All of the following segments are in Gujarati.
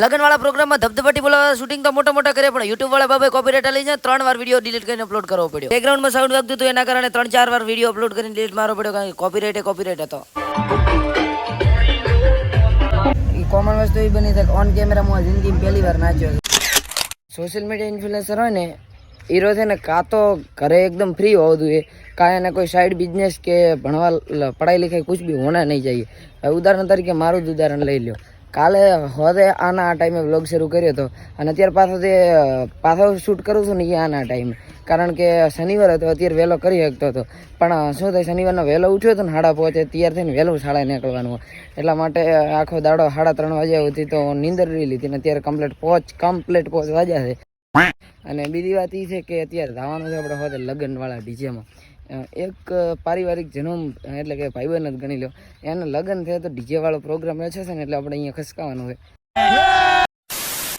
લગન વાળા પ્રોગ્રામમાં ધબધબાટી બોલાવા શૂટિંગ તો મોટા મોટા કરે પણ યુટ્યુબ વાળા બાબે કોપીરાઇટ લઈ જાય ત્રણ વાર વીડિયો ડિલીટ કરીને અપલોડ કરવો પડ્યો. બેકગ્રાઉન્ડમાં સાઉન્ડ વાગતું હતું, એના કારણે ત્રણ ચાર વાર વીડિયો અપલોડ કરીને ડિલીટ મારવો પડ્યો, કારણ કે કોપીરાઇટ એ કોપીરાઇટ હતો. કોમન વસ્તુ એ બની છે ઓન કેમેરા હું જિંદગી પહેલી વાર નાચ્યો સોશિયલ મીડિયા ઇન્ફ્લુએન્સર હોય ને, હીરો છે ને, કાં તો ઘરે એકદમ ફ્રી હોવું જોઈએ. કાંઈ એને કોઈ સાઈડ બિઝનેસ કે ભણવા પઢાઈ લખાઈ કુછ બી હોના નહીં જોઈએ. ઉદાહરણ તરીકે મારું જ ઉદાહરણ લઈ લ્યો. કાલે હવે આના આ ટાઈમે વ્લોગ શરૂ કર્યો હતો. અને અત્યારે પાછો તે પાછો શૂટ કરું છું ને એ આના ટાઈમે. કારણ કે શનિવાર હતો અત્યારે વહેલો કરી શકતો હતો. પણ શું થાય શનિવારનો વહેલો ઉઠ્યો હતો ને હાડા પહોંચે ત્યાર થઈને વહેલું શાળાએ નીકળવાનું. એટલા માટે આખો દાડો સાડા ત્રણ વાગ્યા સુધી તો નીંદર રહી લીધી ને અત્યારે કમ્પ્લેટ પહોંચ કમ્પ્લેટ પહોંચ વાગ્યા છે. અને બીજી વાત એ છે કે અત્યારે જવાનું છે આપણે હોતે લગ્નવાળા ડીજેમાં એક પારિવારિક જન્મ, એટલે કે ભાઈબંધ જ ગણી લો. એના લગ્ન થયા તો ડીજે વાળો પ્રોગ્રામ રહે છે ને, એટલે આપણે અહીંયા ખસકાવાનું હોય.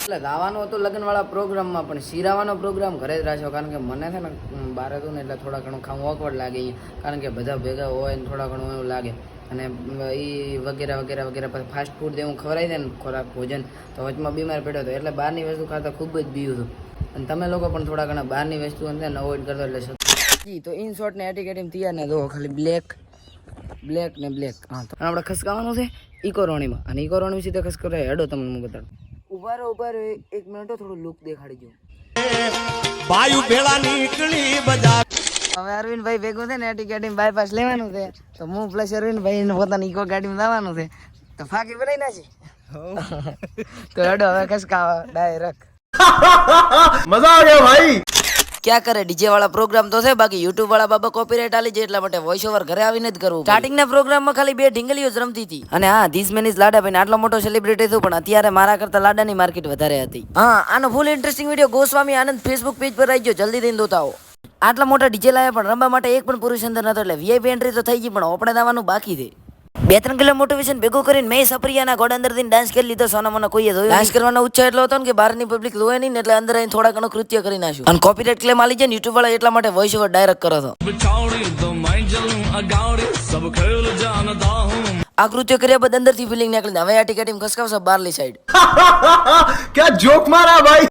એટલે ગાવાનું હતું લગ્નવાળા પ્રોગ્રામમાં પણ શિરાવાનો પ્રોગ્રામ ઘરે જ રાખ્યો. કારણ કે મને છે ને બહાર હતું ને એટલે થોડા ઘણું ખાવું ઓકવર્ડ લાગે કારણ કે બધા ભેગા હોય ને થોડા ઘણું એવું લાગે. અને એ વગેરે વગેરે વગેરે, પછી ફાસ્ટ ફૂડ જેવું ખવડાવી દે ને, ખોરાક, ભોજન, તો વચમાં બીમાર પડ્યો હતો એટલે બહારની વસ્તુ ખાતા ખૂબ જ બીયું હતું. અને તમે લોકો પણ થોડા ઘણા બહારની વસ્તુ ને અવોઇડ કરતો એટલે જી તો ઇન શોર્ટ ને એટીકેટીમ તૈયાર ને દો ખાલી બ્લેક બ્લેક ને બ્લેક હા તો. આપણે ખસકાવાનું છે ઇકોરોણીમાં અને ઇકોરોણી સીધે ખસકો હેડો તમને હું બતાડું ઊભા રહો ઊભા રહો એક મિનિટ થોડું લુક દેખાડી દઉં વાયુ ભેળા નીકળી બજાર. હવે અરવિંદભાઈ ભેગું છે ને એટી ગાડીમાં બાયપાસ લેવાનું છે. તો હું પ્લસ અરવિંદભાઈ ને પોતાની ઇકો ગાડીમાં જવાનું છે. તો ફાકી બનાવી નાખી તો હેડો હવે ખસકાવા ડાયરેક્ટ મજા આ ગયા ભાઈ. ક્યાં કરે? ડીજે વાળા પ્રોગ્રામ તો છે બાકી યુટ્યુબ વાળા બાબા કોપીરાઇટ આલી જાય એટલા માટે વોઇસ ઓવર ઘરે આવીને જ કરવું સ્ટાર્ટિંગ ના પ્રોગ્રામમાં ખાલી બે ઢીંગલીઓ જ રમતી હતી. અને હા ધીસ મેન ઇઝ લાડા ભાઈ આટલો મોટો સેલિબ્રિટી થયું પણ અત્યારે મારા કરતા લાડાની માર્કેટ વધારે હતી. હા આનો full interesting video Goswami Anand Facebook page પર આવી ગયો જલ્દી દઈને દોતા આવો આટલા મોટા ડીજે લાવ્યા પણ રમવા માટે એક પણ પુરુષ અંદર નતો એટલે વીઆઈપી એન્ટ્રી તો થઈ ગઈ પણ આપણે દાવાનું બાકી છે. બે ત્રણ કિલો વિશે ભેગું કરીને મેં સપરિયાના ઘોડા અંદરથી ડાન્સ કરી લીધો સોના મને કોઈએ જોયું ડાન્સ કરવાનો ઉત્સાહ એટલો હતો કે બહારની પબ્લિક જોવે નહીં એટલે અંદર અહીં થોડા ઘણો કૃત્ય કરી નાખ્યું. અને કોપીરાઇટ ક્લેમ આલી છે ને યુટ્યુબ વાળા એટલા માટે વોઇસ ઓવર ડાયરેક્ટ કરો હતો આ કૃત્ય કર્યા બાદ અંદરથી ફિલિંગ નીકળી હવે આ ટિકેટ ખસકાવશે બારલી સાઈડ ક્યાં જોક મારા ભાઈ?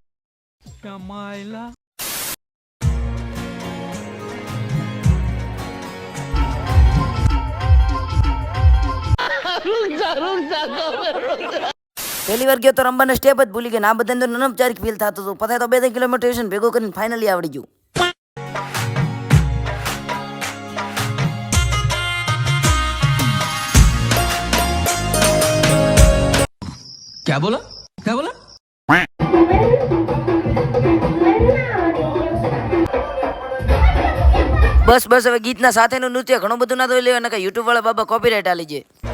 પહેલી વાર ગયો તો રમવાના સ્ટેપ જ ભૂલી ગયા ને આ બધા અંદર નનપચારિક ફીલ થતું હતું પછી તો બે ત્રણ કિલોમીટર ભેગું કરીને ફાઇનલી આવડી ગયું क्या बोला क्या बोला બસ બસ હવે ગીતના સાથેનું નૃત્ય ઘણું બધું ના જોઈ લેવાના કે યુટ્યુબ વાળા બાબા કોપીરાઇટ આલી જાય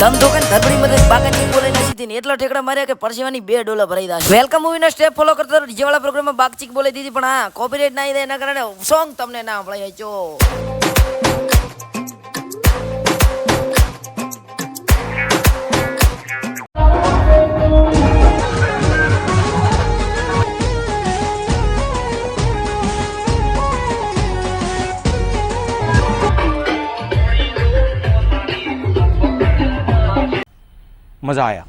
ધમ કે ધરબડી મદદ બાગાની બોલે નાસી હતી એટલો ઠેકડા માર્યા કે પરસેવાની બે ડોલા ભરાઈ દાશે વેલકમ મૂવી ના સ્ટેપ ફોલો કરતા ડીજે વાળા પ્રોગ્રામમાં બાગચીક બોલે દીધી, પણ હા કોપીરાઈટ ના દે એના કારણે સોંગ તમને ના સંભળાય ચો મજા આયા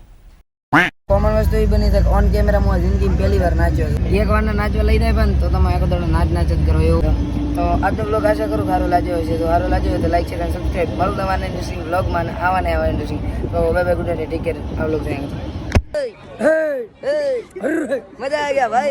કોમન વસ્તુ એ બની છે ઓન કેમેરામાં જિંદગી પહેલી વાર નાચ્યો એક વાર નાચવા લઈ જાય પણ તો તમે આખો દોડો નાચ નાચ જ કરો એવું તો આજનો બ્લોગ આશા કરું સારું લાગ્યો હશે તો સારું લાગ્યો હોય તો લાઈક શેર અને સબસ્ક્રાઈબ મળું તમારે ઇન્ટરેસ્ટિંગ બ્લોગમાં આવા ને આવા ઇન્ટરેસ્ટિંગ તો bye bye good night take care આ બ્લોગ મજા આ ગયા ભાઈ